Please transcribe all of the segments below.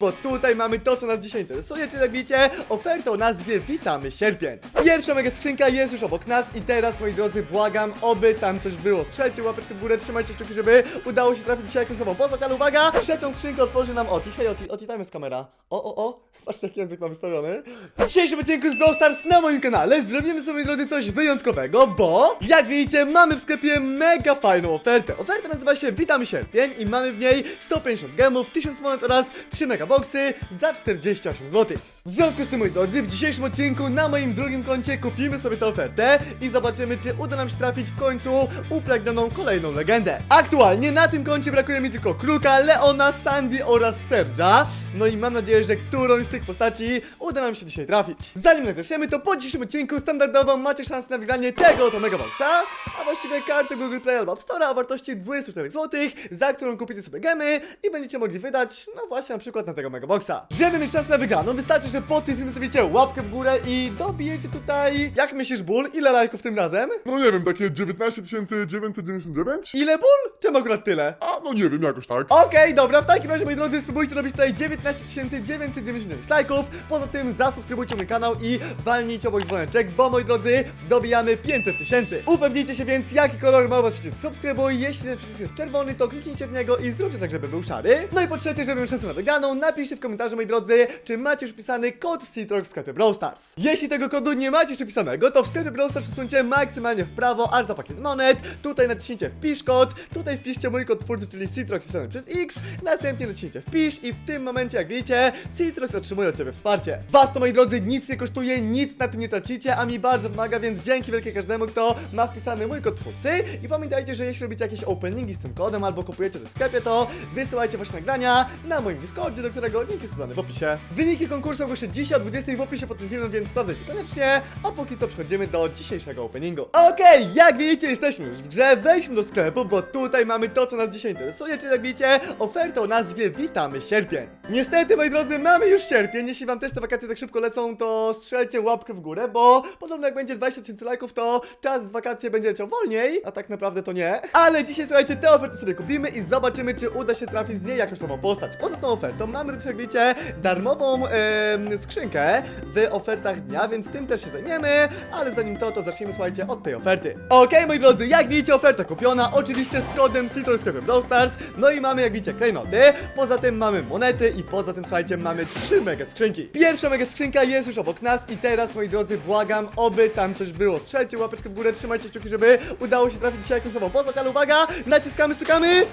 Bo tutaj mamy to, co nas dzisiaj interesuje, czyli jak widzicie, ofertę o nazwie Witamy Sierpień. Pierwsza mega skrzynka jest już obok nas i teraz, moi drodzy, błagam, oby tam coś było. Strzelcie łapeczkę w górę, trzymajcie kciuki, żeby udało się trafić dzisiaj jakąś nową postać, ale uwaga! Trzecią skrzynkę otworzy nam Oti. Hej Oti, Oti, tam jest kamera. O, o, o, patrzcie jaki język ma wystawiony. W dzisiejszym odcinku z Brawl Stars na moim kanale zrobimy sobie, moi drodzy, coś wyjątkowego, bo jak widzicie, mamy w sklepie mega fajną ofertę. Oferta nazywa się Witamy Sierpień i mamy w niej 150 gemów, 1000 monet oraz 3 megaboxy za 48 zł. W związku z tym, moi drodzy, w dzisiejszym odcinku na moim drugim koncie kupimy sobie tę ofertę i zobaczymy, czy uda nam się trafić w końcu upragnioną kolejną legendę. Aktualnie na tym koncie brakuje mi tylko Kruka, Leona, Sandy oraz Serge'a. No i mam nadzieję, że którąś z tych postaci uda nam się dzisiaj trafić. Zanim zaczniemy, to po dzisiejszym odcinku standardowo macie szansę na wygranie tego oto Megaboxa, a właściwie kartę Google Play albo App Store o wartości 24 zł, za którą kupicie sobie gemy i będziecie mogli wydać, no właśnie na przykład na tego Megaboxa. Żeby mieć szansę na wygraną, wystarczy, że po tym filmie zostawicie łapkę w górę i dobijecie tutaj, jak myślisz ból, ile lajków tym razem? No nie wiem, takie 19 999? Ile ból? Czemu akurat tyle? A, no nie wiem, jakoś tak. Okej, dobra, w takim razie moi drodzy spróbujcie robić tutaj 19 999 lajków, poza tym zasubskrybujcie mój kanał i walnijcie obok dzwoneczek, bo moi drodzy dobijamy 500 tysięcy. Upewnijcie się więc jaki kolor ma u was przycisk subskrybuj, jeśli ten przycisk jest czerwony to kliknijcie w niego i zróbcie tak żeby był szary. No i po trzecie, żeby mieć szansę na wygraną, napiszcie w komentarzu moi drodzy, czy macie już wpisany kod Citrox w sklepie Brawl Stars. Jeśli tego kodu nie macie jeszcze wpisanego, to w sklepie Brawl Stars przesuńcie maksymalnie w prawo, aż za pakiet monet, tutaj naciśnijcie wpisz kod, tutaj wpiszcie mój kod twórcy, czyli Citrox wpisany przez X, następnie naciśnijcie wpisz i w tym momencie, jak widzicie, Citrox otrzymuje od Ciebie wsparcie. Was to, moi drodzy, nic nie kosztuje, nic na tym nie tracicie, a mi bardzo pomaga, więc dzięki wielkie każdemu, kto ma wpisany mój kod twórcy i pamiętajcie, że jeśli robicie jakieś openingi z tym kodem albo kupujecie to w sklepie, to wysyłajcie wasze nagrania na moim Discordzie, do link jest podany w opisie. Wyniki konkursu ogłoszę dzisiaj o 20 w opisie pod tym filmem, więc sprawdzajcie koniecznie, a póki co przechodzimy do dzisiejszego openingu. Okej, jak widzicie, jesteśmy już w grze, wejdźmy do sklepu, bo tutaj mamy to, co nas dzisiaj interesuje, czyli jak widzicie, ofertę o nazwie Witamy Sierpień. Niestety, moi drodzy, mamy już sierpień, jeśli wam też te wakacje tak szybko lecą, to strzelcie łapkę w górę, bo podobno jak będzie 20 tysięcy lajków, to czas w wakacje będzie leciał wolniej, a tak naprawdę to nie. Ale dzisiaj, słuchajcie, te oferty sobie kupimy i zobaczymy, czy uda się trafić z niej jakąś nową postać. Poza tą ofertą mamy wiecie, darmową em, skrzynkę w ofertach dnia, więc tym też się zajmiemy, ale zanim to, to zacznijmy, słuchajcie, od tej oferty. Okej, moi drodzy, jak widzicie, oferta kupiona, oczywiście z kodem Citroen Brawl Stars, no i mamy, jak widzicie, klejnoty, poza tym mamy monety i poza tym, słuchajcie, mamy trzy mega skrzynki. Pierwsza mega skrzynka jest już obok nas i teraz, moi drodzy, błagam, oby tam coś było. Strzelcie łapeczkę w górę, trzymajcie kciuki, żeby udało się trafić dzisiaj jakąś nową postać, ale uwaga, naciskamy, stukamy!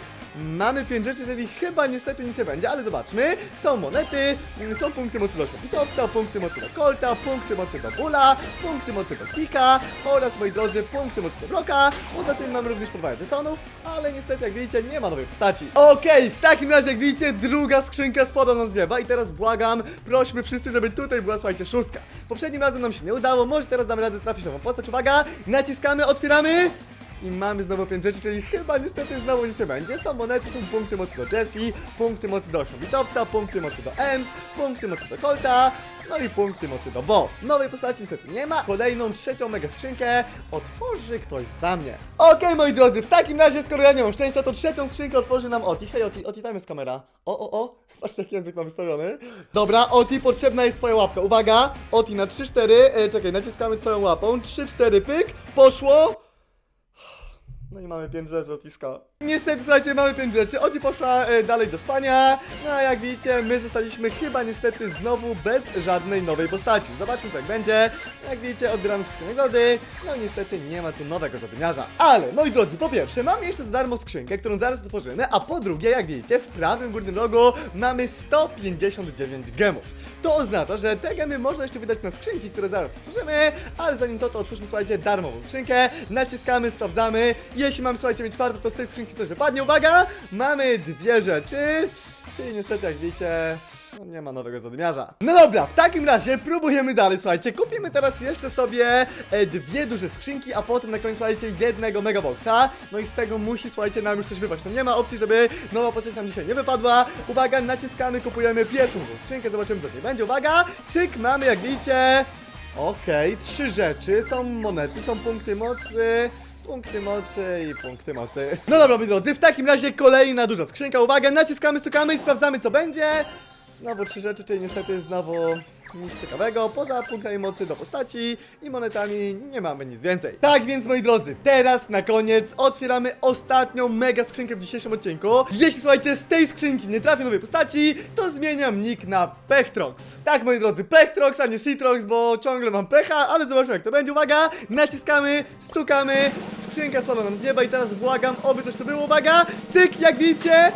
Mamy pięć rzeczy, czyli chyba niestety nic nie będzie, ale zobaczmy. Są monety, mm, są punkty mocy do Kopitowca, punkty mocy do Colta, punkty mocy do Bula, punkty mocy do Kika oraz, moi drodzy, punkty mocy do Broka. Poza tym mamy również podwajać żetonów, ale niestety, jak widzicie, nie ma nowej postaci. Okej, w takim razie, jak widzicie, druga skrzynka spada nam z nieba i teraz błagam, prośmy wszyscy, żeby tutaj była, słuchajcie, szóstka. Poprzednim razem nam się nie udało, może teraz damy radę trafić nową postać. Uwaga, naciskamy, otwieramy. I mamy znowu 5 rzeczy, czyli chyba niestety znowu nic nie będzie. Są monety, są punkty mocy do Jessie, punkty mocy do Ośmiobitowca, punkty mocy do Ems, punkty mocy do Colta, no i punkty mocy do Bo. Nowej postaci niestety nie ma. Kolejną, trzecią mega skrzynkę otworzy ktoś za mnie. Okej, moi drodzy, w takim razie, skoro ja nie mam szczęścia, to trzecią skrzynkę otworzy nam Oti. Hej Oti, Oti, tam jest kamera. O, o, o, patrzcie jaki język ma wystawiony. Dobra, Oti, potrzebna jest twoja łapka. Uwaga, Oti na 3-4, e, czekaj, naciskamy twoją łapą. 3-4, pyk, poszło. No i mamy pięć rzeczy odciska. Niestety, słuchajcie, mamy pięć rzeczy. Oti poszła e, dalej do spania. No a jak widzicie, my zostaliśmy chyba niestety znowu bez żadnej nowej postaci. Zobaczmy, jak będzie. Jak widzicie, odbieramy wszystkie nagrody. No niestety nie ma tu nowego zadymiarza. Ale, moi drodzy, po pierwsze, mamy jeszcze za darmo skrzynkę, którą zaraz otworzymy. A po drugie, jak widzicie, w prawym górnym rogu mamy 159 gemów. To oznacza, że te gemy można jeszcze wydać na skrzynki, które zaraz otworzymy, ale zanim to, to otwórzmy, słuchajcie, darmową skrzynkę, naciskamy, sprawdzamy, jeśli mam, słuchajcie, mieć czwartą, to z tej skrzynki coś wypadnie, uwaga, mamy dwie rzeczy, czyli niestety, jak widzicie, no nie ma nowego zadymiarza. No dobra, w takim razie próbujemy dalej, słuchajcie. Kupimy teraz jeszcze sobie e, dwie duże skrzynki, a potem na końcu, słuchajcie, jednego megaboxa. No i z tego musi, słuchajcie, nam już coś wypaść. No nie ma opcji, żeby nowa postać nam dzisiaj nie wypadła. Uwaga, naciskamy, kupujemy pierwszą skrzynkę, zobaczymy co tutaj będzie. Uwaga, cyk, mamy, jak widzicie. Okej, trzy rzeczy, są monety, są punkty mocy. Punkty mocy i punkty mocy. No dobra, moi drodzy, w takim razie kolejna duża skrzynka. Uwaga, naciskamy, stukamy i sprawdzamy co będzie. Znowu trzy rzeczy, czyli niestety znowu nic ciekawego. Poza punktami mocy do postaci i monetami nie mamy nic więcej. Tak więc moi drodzy, teraz na koniec otwieramy ostatnią mega skrzynkę w dzisiejszym odcinku. Jeśli słuchajcie, z tej skrzynki nie trafię nowej postaci, to zmieniam nick na Pechtrox. Tak moi drodzy, Pechtrox, a nie Citrox, bo ciągle mam pecha, ale zobaczmy jak to będzie. Uwaga, naciskamy, stukamy, skrzynka spada nam z nieba i teraz błagam, oby coś to było. Uwaga, cyk, jak widzicie,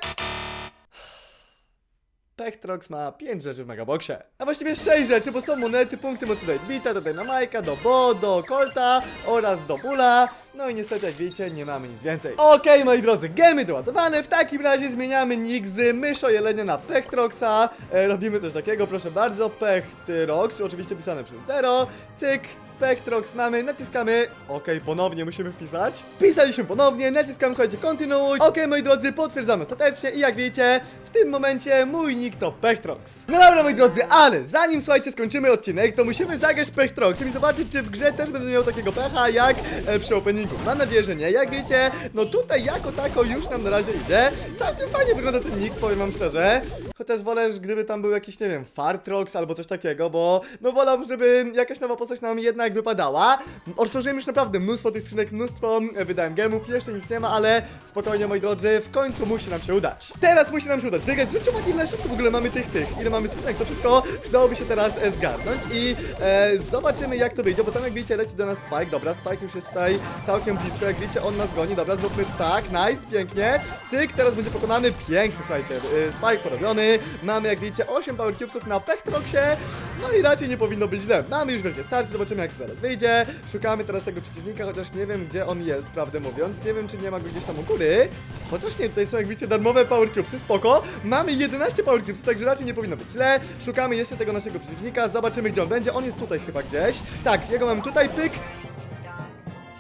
Pechtrox ma 5 rzeczy w Megaboxie. A właściwie 6 rzeczy, bo są monety, punkty mocy do Edbita, do Dynamajka, do Bo, do Colta oraz do Bula. No i niestety, jak widzicie, nie mamy nic więcej. Okej, moi drodzy, gemy doładowane. W takim razie zmieniamy nick z myszo jelenia na Pechtroxa. E, robimy coś takiego, proszę bardzo. Pechtrox, oczywiście pisane przez 0. Cyk. Pechtrox mamy, naciskamy. Okej, ponownie musimy wpisać. Wpisaliśmy ponownie, naciskamy, słuchajcie, kontynuuj. Okej, moi drodzy, potwierdzamy ostatecznie i jak wiecie, w tym momencie mój nick to Pechtrox. No dobra, moi drodzy, ale zanim, słuchajcie, skończymy odcinek, to musimy zagrać Pechtroxem i zobaczyć, czy w grze też będę miał takiego pecha jak e, przy openingu. Mam nadzieję, że nie. Jak wiecie, no tutaj jako tako już nam na razie idzie. Całkiem fajnie wygląda ten nick, powiem wam szczerze. Chociaż wolę, że gdyby tam był jakiś, nie wiem, Fartrox albo coś takiego, bo no wolałbym, żeby jakaś nowa postać nam jednak wypadała. Otworzyłem już naprawdę mnóstwo tych skrzynek, mnóstwo e, wydałem gemów, jeszcze nic nie ma, ale spokojnie moi drodzy, w końcu musi nam się udać. Teraz musi nam się udać. Wygrać, zwróćcie uwagę ile szybko w ogóle mamy tych, tych, ile mamy skrzynek, to wszystko przydałoby się teraz e, zgarnąć i e, zobaczymy jak to wyjdzie, bo tam jak widzicie leci do nas Spike, dobra, Spike już jest tutaj całkiem blisko, jak widzicie on nas goni, dobra, zróbmy tak, nice, pięknie, cyk, teraz będzie pokonany, pięknie, słuchajcie, e, Spike porobiony, mamy jak widzicie 8 Power Cubesów na Pechtroxie, no i raczej nie powinno być źle, mamy już wielkie starcie, zobaczymy jak zaraz wyjdzie, szukamy teraz tego przeciwnika, chociaż nie wiem gdzie on jest, prawdę mówiąc, nie wiem czy nie ma go gdzieś tam u góry, chociaż nie, tutaj są jak widzicie darmowe Power Cubesy, spoko, mamy 11 Power Cubesów, także raczej nie powinno być źle, szukamy jeszcze tego naszego przeciwnika, zobaczymy gdzie on będzie, on jest tutaj chyba gdzieś, tak, jego mamy tutaj, pyk,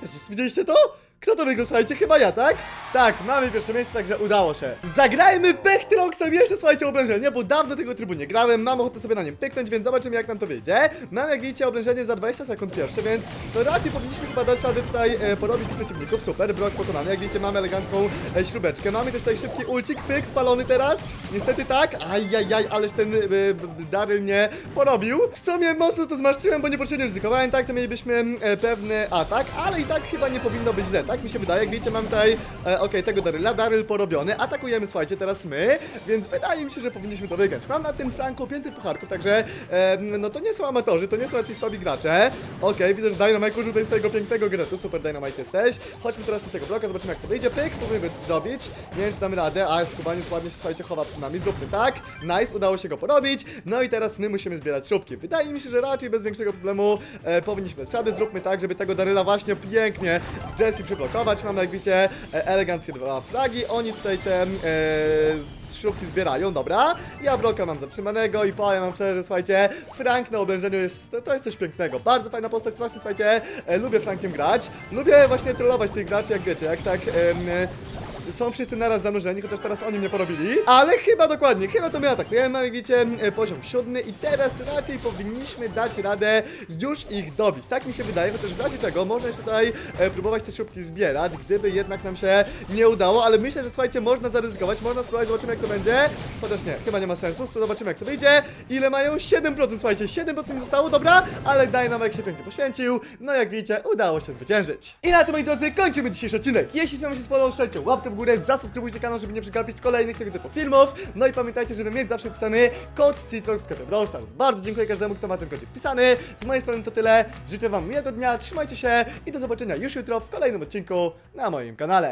Jezus, widzieliście to? Kto to wygrał, słuchajcie? Chyba ja, tak? Tak, mamy pierwsze miejsce, także udało się. Zagrajmy Pechtroxem jeszcze, słuchajcie, oblężenie, bo dawno tego trybu nie grałem, mam ochotę sobie na nim pyknąć, więc zobaczymy jak nam to wyjdzie. Mam, jak widzicie, oblężenie za 20 sekund pierwsze, więc to raczej powinniśmy chyba dać radę tutaj e, porobić tych przeciwników. Super, brok pokonany, jak widzicie, mamy elegancką e, śrubeczkę. Mamy też tutaj szybki ulcik, pyk, spalony teraz. Niestety tak, ajajaj, ależ ten e, Daryl mnie porobił. W sumie mocno to zmarszczyłem, bo niepotrzebnie ryzykowałem, tak, to mielibyśmy e, pewny atak, ale i tak chyba nie powinno być źle, tak mi się wydaje. Jak widzicie, mam tutaj, e, okej, tego Daryla, Daryl porobiony, atakujemy, słuchajcie, teraz my, więc wydaje mi się, że powinniśmy to wygrać. Mam na tym flanku 500 pucharków, także, e, no to nie są amatorzy, to nie są jacyś słabi gracze. Okej, widzę, że Dynamite użył tutaj swojego pięknego gretu, super Dynamite jesteś. Chodźmy teraz do tego bloka, zobaczymy jak to wyjdzie, pyk, spróbujemy go dobić. Nie wiem, czy damy radę, a skubaniec ładnie się, słuchajcie, chowa przed nami, zróbmy tak. Nice, udało się go porobić, no i teraz my musimy zbierać śrubki. Wydaje mi się, że raczej bez większego problemu e, powinniśmy dać radę, zróbmy tak, żeby tego Daryla właśnie pięknie z Jessie przyblokować. Mamy, jak widzicie, e, eleganckie dwa flagi, oni tutaj te e, śrubki zbierają, dobra. Ja bloka mam zatrzymanego i powiem wam szczerze, słuchajcie, Frank na oblężeniu jest, to jest coś pięknego. Bardzo fajna postać, strasznie, słuchajcie, e, lubię Frankiem grać. Lubię właśnie trollować tych graczy, jak wiecie, jak tak... em, są wszyscy naraz zanurzeni, chociaż teraz oni mnie porobili. Ale chyba dokładnie, chyba to my atakujemy. Mamy, widzicie, e, poziom siódmy i teraz raczej powinniśmy dać radę już ich dobić. Tak mi się wydaje, chociaż w razie czego można jeszcze tutaj e, próbować te śrubki zbierać, gdyby jednak nam się nie udało, ale myślę, że słuchajcie, można zaryzykować, można spróbować, zobaczymy jak to będzie. Chociaż nie, chyba nie ma sensu, zobaczymy jak to wyjdzie. Ile mają? 7%, słuchajcie, 7% mi zostało, dobra, ale Dynamite się pięknie poświęcił. No jak widzicie, udało się zwyciężyć. I na tym, moi drodzy, kończymy dzisiejszy odcinek. Jeśli film się spodobał, strzelcie łapkę w górę, zasubskrybujcie kanał, żeby nie przegapić kolejnych tego typu filmów. No i pamiętajcie, żeby mieć zawsze wpisany kod Citrox w sklepie Brawl Stars. Bardzo dziękuję każdemu, kto ma ten kodzik wpisany. Z mojej strony to tyle. Życzę Wam miłego dnia, trzymajcie się i do zobaczenia już jutro w kolejnym odcinku na moim kanale.